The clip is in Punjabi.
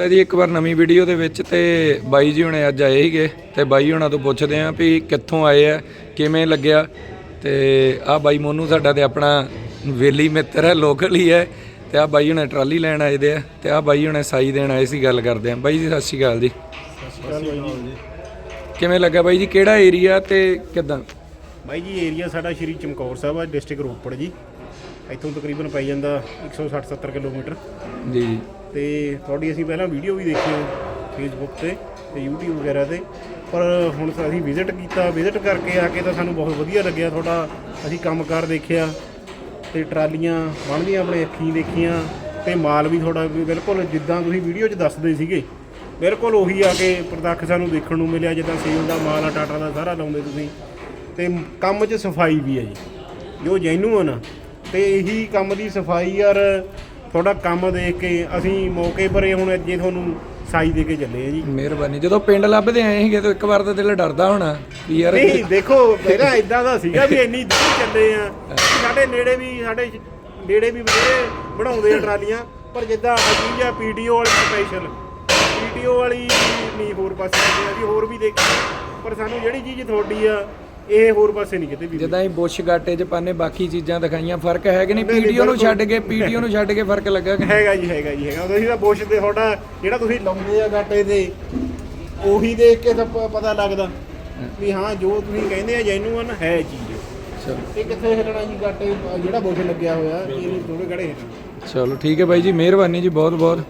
ਤਾਂ ਜੀ ਇੱਕ ਵਾਰ ਨਵੀਂ ਵੀਡੀਓ ਦੇ ਵਿੱਚ ਤੇ ਬਾਈ ਜੀ ਹੁਣੇ ਅੱਜ ਆਏ ਹੀਗੇ ਤੇ ਬਾਈ ਹੁਣਾਂ ਤੋਂ ਪੁੱਛਦੇ ਆਂ ਵੀ ਕਿੱਥੋਂ ਆਏ ਆ, ਕਿਵੇਂ ਲੱਗਿਆ ਤੇ ਆ ਬਾਈ ਮੋਨੂ ਸਾਡਾ ਤੇ ਆਪਣਾ ਵੇਲੀ ਮਿੱਤਰ ਹੈ ਲੋਕਲ ਹੀ ਹੈ ਤੇ ਆ ਬਾਈ ਹੁਣੇ ਟਰਾਲੀ ਲੈਣ ਆਏ ਦੇ ਆ ਤੇ ਆ ਬਾਈ ਹੁਣੇ ਸਾਈ ਦੇਣ ਆਏ ਸੀ ਗੱਲ ਕਰਦੇ ਆਂ ਬਾਈ ਜੀ, ਸਤਿ ਸ਼੍ਰੀ ਅਕਾਲ ਜੀ। ਕਿਵੇਂ ਲੱਗਾ ਬਾਈ ਜੀ, ਕਿਹੜਾ ਏਰੀਆ ਤੇ ਕਿਦਾਂ? ਬਾਈ ਜੀ ਏਰੀਆ ਸਾਡਾ ਸ਼੍ਰੀ ਚਮਕੌਰ ਸਾਹਿਬ ਆ ਡਿਸਟ੍ਰਿਕਟ ਰੋਪੜ ਜੀ। ਇੱਥੋਂ ਤਕਰੀਬਨ ਪਈ ਜਾਂਦਾ 160 70 ਕਿਲੋਮੀਟਰ। ਜੀ। ਜੀ ਤੇ ਤੁਹਾਡੀ ਅਸੀਂ ਪਹਿਲਾਂ ਵੀਡੀਓ ਵੀ ਦੇਖੀ ਫੇਸਬੁੱਕ ਤੇ ਤੇ YouTube ਵਗੈਰਾ ਤੇ। ਪਰ ਹੁਣ ਅਸੀਂ ਵਿਜ਼ਿਟ ਕੀਤਾ। ਵਿਜ਼ਿਟ ਕਰਕੇ ਆ ਕੇ ਤਾਂ ਸਾਨੂੰ ਬਹੁਤ ਵਧੀਆ ਲੱਗਿਆ ਤੁਹਾਡਾ। ਅਸੀਂ ਕੰਮਕਾਰ ਦੇਖਿਆ ਤੇ ਟਰਾਲੀਆਂ ਬਣਦੀਆਂ ਆਪਣੇ ਅੱਖੀਂ ਦੇਖੀਆਂ ਤੇ ਮਾਲ ਵੀ ਤੁਹਾਡਾ ਬਿਲਕੁਲ ਜਿੱਦਾਂ ਤੁਸੀਂ ਵੀਡੀਓ 'ਚ ਦੱਸਦੇ ਸੀਗੇ ਬਿਲਕੁਲ ਉਹੀ ਆ ਕੇ ਪ੍ਰੋਡਕਟ ਸਾਨੂੰ ਦੇਖਣ ਨੂੰ ਮਿਲਿਆ ਜਿੱਦਾਂ ਸੇਲ ਦਾ ਮਾਲ ਆ ਟਾਟਾ ਦਾ ਸਾਰਾ ਲਾਉਂਦੇ ਤੁਸੀਂ। ਤੇ ਕੰਮ 'ਚ ਸਫ਼ਾਈ ਵੀ ਹੈ ਜੀ। ਜੋ ਜੈਨੂਅਨ ਆ ਤੇ ਇਹੀ ਕੰਮ ਦੀ ਸਫ਼ਾਈ ਯਾਰ ਤੁਹਾਡਾ ਕੰਮ ਦੇਖ ਕੇ ਅਸੀਂ ਮੌਕੇ ਪਰ ਇਹ ਹੁਣ ਅੱਜੇ ਤੁਹਾਨੂੰ ਸਾਈ ਦੇ ਕੇ ਚੱਲੇ ਆ ਜੀ। ਮਿਹਰਬਾਨੀ। ਜਦੋਂ ਪਿੰਡ ਲੱਭਦੇ ਆਏ ਸੀਗੇ ਤਾਂ ਇੱਕ ਵਾਰ ਤਾਂ ਦਿਲ ਡਰਦਾ ਹੋਣਾ ਵੀ ਯਾਰ ਨਹੀਂ ਦੇਖੋ ਪਹਿਲਾਂ ਇਦਾਂ ਦਾ ਸੀਗਾ ਵੀ ਇੰਨੀ ਦੂਰ ਚੱਲੇ ਆ। ਸਾਡੇ ਨੇੜੇ ਵੀ ਸਾਡੇ ਨੇੜੇ ਵੀ ਬਥੇਰੇ ਬਣਾਉਂਦੇ ਆ ਟਰਾਲੀਆਂ ਪਰ ਜਿੱਦਾਂ ਅਜੀਬ ਆ ਪੀਡੀਓ ਵਾਲੀ ਸਪੈਸ਼ਲ ਪੀਡੀਓ ਵਾਲੀ ਨਹੀਂ ਹੋਰ ਪਾਸੇ ਜਾਂਦੇ ਅਸੀਂ ਹੋਰ ਵੀ ਦੇਖੀ। ਪਰ ਸਾਨੂੰ ਜਿਹੜੀ ਚੀਜ਼ ਤੁਹਾਡੀ ਆ ਇਹ ਹੋਰ ਪਾਸੇ ਨਹੀਂ ਕਿਤੇ ਵੀ ਜਿੱਦਾਂ ਹੀ ਬੁਸ਼ ਗਾਟੇ ਚ ਪਾਣੇ ਬਾਕੀ ਚੀਜ਼ਾਂ ਦਿਖਾਈਆਂ ਫ਼ਰਕ ਹੈ ਕਿ ਨਹੀਂ ਪੀਡੀਓ ਨੂੰ ਛੱਡ ਕੇ ਪੀਡੀਓ ਨੂੰ ਛੱਡ ਕੇ ਫ਼ਰਕ ਲੱਗਾ ਕਿ? ਹੈਗਾ ਜੀ ਹੈਗਾ ਜੀ ਹੈਗਾ। ਤੁਸੀਂ ਤਾਂ ਬੁਸ਼ ਤੇ ਤੁਹਾਡਾ ਜਿਹੜਾ ਤੁਸੀਂ ਲਾਉਂਦੇ ਆ ਗਾਟੇ ਤੇ ਉਹੀ ਦੇਖ ਕੇ ਤਾਂ ਪਤਾ ਲੱਗਦਾ ਵੀ ਹਾਂ ਜੋ ਤੁਸੀਂ ਕਹਿੰਦੇ ਆ ਜੈਨੂਅਨ ਹੈ ਚੀਜ਼। ਚਲੋ। ਇਹ ਕਿੱਥੇ ਹਿੱਲਣਾ ਜੀ ਗਾਟੇ ਜਿਹੜਾ ਬੁਸ਼ ਲੱਗਿਆ ਹੋਇਆ ਇਹ ਥੋੜੇ ਗੜੇ ਹਿੱਲਣਾ। ਚਲੋ ਠੀਕ ਹੈ ਬਾਈ ਜੀ ਮਿਹਰਬਾਨੀ ਜੀ ਬਹੁਤ ਬਹੁਤ